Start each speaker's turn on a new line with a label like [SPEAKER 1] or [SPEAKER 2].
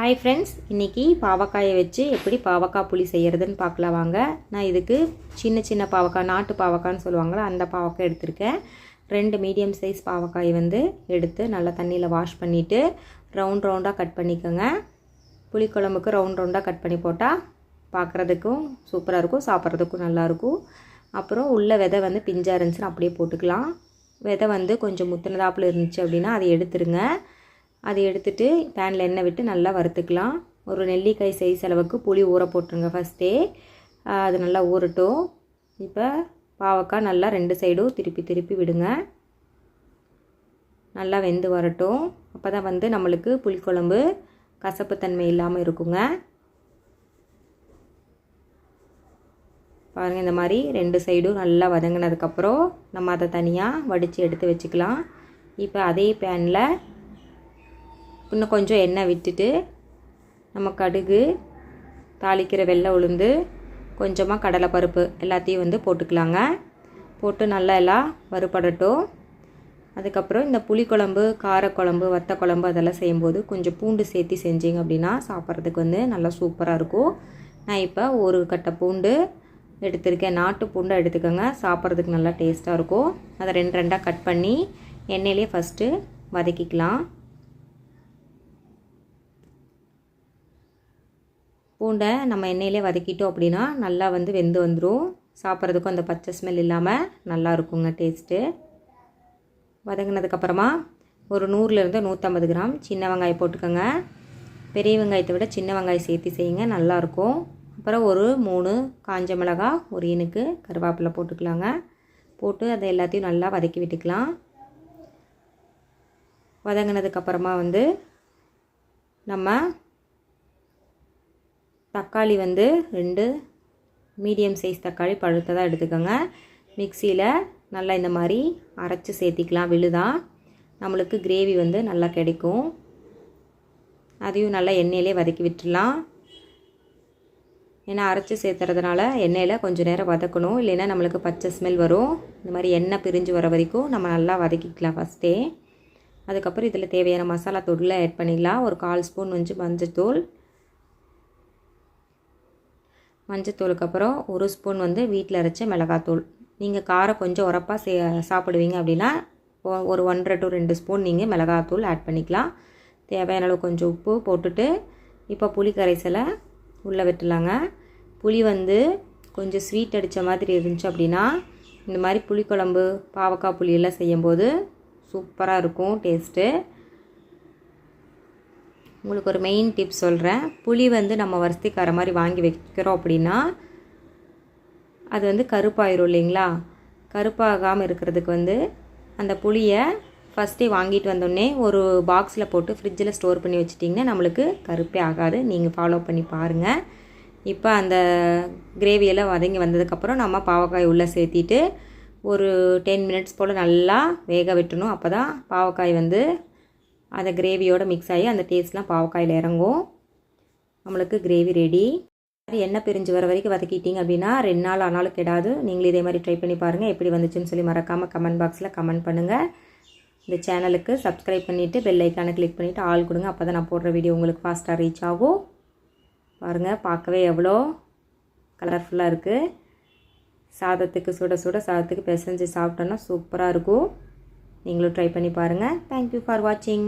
[SPEAKER 1] Hi friends இன்றைக்கி பாவக்காயை வச்சு எப்படி பாவக்காய் புளி செய்கிறதுன்னு பார்க்கலாம் வாங்க. நான் இதுக்கு சின்ன சின்ன பாவக்காய் நாட்டு பாவக்காய்ன்னு சொல்லுவாங்களா அந்த பாவக்காய் எடுத்திருக்கேன். ரெண்டு மீடியம் சைஸ் பாவக்காய் வந்து எடுத்து நல்லா தண்ணியில் வாஷ் பண்ணிவிட்டு ரவுண்ட் ரவுண்டாக கட் பண்ணிக்கோங்க. புளிக்குழம்புக்கு ரவுண்ட் ரவுண்டாக கட் பண்ணி போட்டால் பார்க்குறதுக்கும் சூப்பராக இருக்கும் சாப்பிட்றதுக்கும் நல்லாயிருக்கும் அப்புறம் உள்ள விதை வந்து பிஞ்சாக இருந்துச்சுன்னா அப்படியே போட்டுக்கலாம். விதை வந்து கொஞ்சம் முத்தினதாப்பில் இருந்துச்சு அப்படின்னா அதை எடுத்துருங்க. அதை எடுத்துட்டு பேனில் எண்ணெய் விட்டு நல்லா வறுத்துக்கலாம். ஒரு நெல்லிக்காய் சைஸ் அளவுக்கு புளி ஊற போட்டுருங்க ஃபஸ்ட்டே அது நல்லா ஊறட்டும். இப்போ பாவக்காய் நல்லா ரெண்டு சைடும் திருப்பி திருப்பி விடுங்க. நல்லா வெந்து வரட்டும். அப்போ தான் வந்து நம்மளுக்கு புளிக்குழம்பு கசப்புத்தன்மை இல்லாமல் இருக்குங்க. பாருங்கள் இந்த மாதிரி ரெண்டு சைடும் நல்லா வதங்கினதுக்கப்புறம் நம்ம அதை தனியாக வடித்து எடுத்து வச்சுக்கலாம். இப்போ அதே பேனில் இன்னும் கொஞ்சம் எண்ணெய் விட்டுட்டு நம்ம கடுகு தாளிக்கிற வெள்ளை உளுந்து கொஞ்சமாக கடலைப்பருப்பு எல்லாத்தையும் வந்து போட்டுக்கலாங்க. போட்டு நல்லா எல்லாம் வறுபடட்டும். அதுக்கப்புறம் இந்த புளிக்குழம்பு காரக்குழம்பு வத்த குழம்பு அதெல்லாம் செய்யும்போது கொஞ்சம் பூண்டு சேர்த்து செஞ்சீங்க அப்படின்னா சாப்பிட்றதுக்கு வந்து நல்லா சூப்பராக இருக்கும். நான் இப்போ ஒரு கட்டை பூண்டு எடுத்திருக்கேன். நாட்டு பூண்டை எடுத்துக்கோங்க. சாப்பிட்றதுக்கு நல்லா டேஸ்ட்டாக இருக்கும். அதை ரெண்டு ரெண்டாக கட் பண்ணி எண்ணெயிலே ஃபஸ்ட்டு வதக்கிக்கலாம். பூண்டை நம்ம எண்ணெயிலே வதக்கிட்டோம் அப்படின்னா நல்லா வந்து வெந்து வந்துடும் சாப்பிட்றதுக்கும் அந்த பச்சை ஸ்மெல் இல்லாமல் நல்லா இருக்குங்க டேஸ்ட்டு வதங்கினதுக்கப்புறமா ஒரு நூறுலேருந்து நூற்றம்பது கிராம் சின்ன வெங்காயம் போட்டுக்கோங்க. பெரிய வெங்காயத்தை விட சின்ன வெங்காயம் சேர்த்து செய்யுங்க நல்லாயிருக்கும் அப்புறம் ஒரு மூணு காஞ்ச மிளகா ஒரு இனுக்கு கருவேப்பிலை போட்டுக்கலாங்க. போட்டு அதை எல்லாத்தையும் நல்லா வதக்கி விட்டுக்கலாம். வதங்கினதுக்கப்புறமா வந்து நம்ம தக்காளி வந்து ரெண்டு மீடியம் சைஸ் தக்காளி பழுத்ததாக எடுத்துக்கோங்க. மிக்சியில் நல்லா இந்த மாதிரி அரைச்சி சேர்த்திக்கலாம் விழுதா. நம்மளுக்கு கிரேவி வந்து நல்லா கிடைக்கும். அதையும் நல்லா எண்ணெயிலே வதக்கி விட்டுடலாம். ஏன்னா அரைச்சி சேர்த்துறதுனால எண்ணெயில் கொஞ்சம் நேரம் வதக்கணும். இல்லைன்னா நம்மளுக்கு பச்சை ஸ்மெல் வரும். இந்த மாதிரி எண்ணெய் பிரிஞ்சு வர வரைக்கும் நம்ம நல்லா வதக்கிக்கலாம் ஃபஸ்ட்டே அதுக்கப்புறம் இதில் தேவையான மசாலா தூளில் ஆட் பண்ணிக்கலாம் ஒரு கால் ஸ்பூன் வந்து மஞ்சள் மஞ்சத்தூளுக்கு அப்புறம் ஒரு ஸ்பூன் வந்து வீட்டில் அரைச்ச மிளகாத்தூள். நீங்கள் காரம் கொஞ்சம் உரப்பாக சே சாப்பிடுவீங்க அப்படின்னா ஒரு ஒன்றரை டு ரெண்டு ஸ்பூன் நீங்கள் மிளகாத்தூள் ஆட் பண்ணிக்கலாம். தேவையான அளவு கொஞ்சம் உப்பு போட்டுட்டு இப்போ புளி கரைசலை உள்ளே விட்டுலாங்க. புளி வந்து கொஞ்சம் ஸ்வீட் அடித்த மாதிரி இருந்துச்சு அப்படின்னா இந்த மாதிரி புளிக்குழம்பு பாவக்காய் புளியெல்லாம் செய்யும்போது சூப்பராக இருக்கும் டேஸ்ட்டு உங்களுக்கு ஒரு மெயின் டிப் சொல்கிறேன் புளி வந்து நம்ம வருஷத்துக்கார மாதிரி வாங்கி வைக்கிறோம் அப்படின்னா அது வந்து கருப்பாயிரும் இல்லைங்களா? கருப்பாகாமல் இருக்கிறதுக்கு வந்து அந்த புளியை ஃபஸ்ட்டே வாங்கிட்டு வந்தோடனே ஒரு பாக்ஸில் போட்டு ஃப்ரிட்ஜில் ஸ்டோர் பண்ணி வச்சிட்டிங்கன்னா நம்மளுக்கு கருப்பே ஆகாது. நீங்கள் ஃபாலோ பண்ணி பாருங்கள் இப்போ அந்த கிரேவியெல்லாம் வதங்கி வந்ததுக்கப்புறம் நம்ம பாவக்காய் உள்ளே சேர்த்திட்டு ஒரு டென் மினிட்ஸ் போல் நல்லா வேக விட்டணும். அப்போ தான் பாவக்காய் வந்து அந்த கிரேவியோட மிக்ஸ் ஆகி அந்த டேஸ்ட்லாம் பாவக்காயில் இறங்கும். நம்மளுக்கு கிரேவி ரெடி எண்ணெய் பிரிஞ்சு வர வரைக்கும் வதக்கிட்டீங்க அப்படின்னா ரெண்டு நாள் ஆனாலும் கெடாது. நீங்களும் இதே மாதிரி ட்ரை பண்ணி பாருங்கள் எப்படி வந்துச்சுன்னு சொல்லி மறக்காமல் கமெண்ட் பாக்ஸில் கமெண்ட் பண்ணுங்கள் இந்த சேனலுக்கு சப்ஸ்கிரைப் பண்ணிவிட்டு பெல் ஐக்கானை கிளிக் பண்ணிவிட்டு ஆள் கொடுங்க. அப்போ தான் நான் போடுற வீடியோ உங்களுக்கு ஃபாஸ்ட்டாக ரீச் ஆகும். பாருங்கள் பார்க்கவே எவ்வளோ கலர்ஃபுல்லாக இருக்குது சாதத்துக்கு சுட சுட சாதத்துக்கு பிசைஞ்சு சாப்பிட்டோன்னா சூப்பராக இருக்கும். நீங்களும் ட்ரை பண்ணி பாருங்கள் தேங்க்யூ ஃபார் வாட்சிங்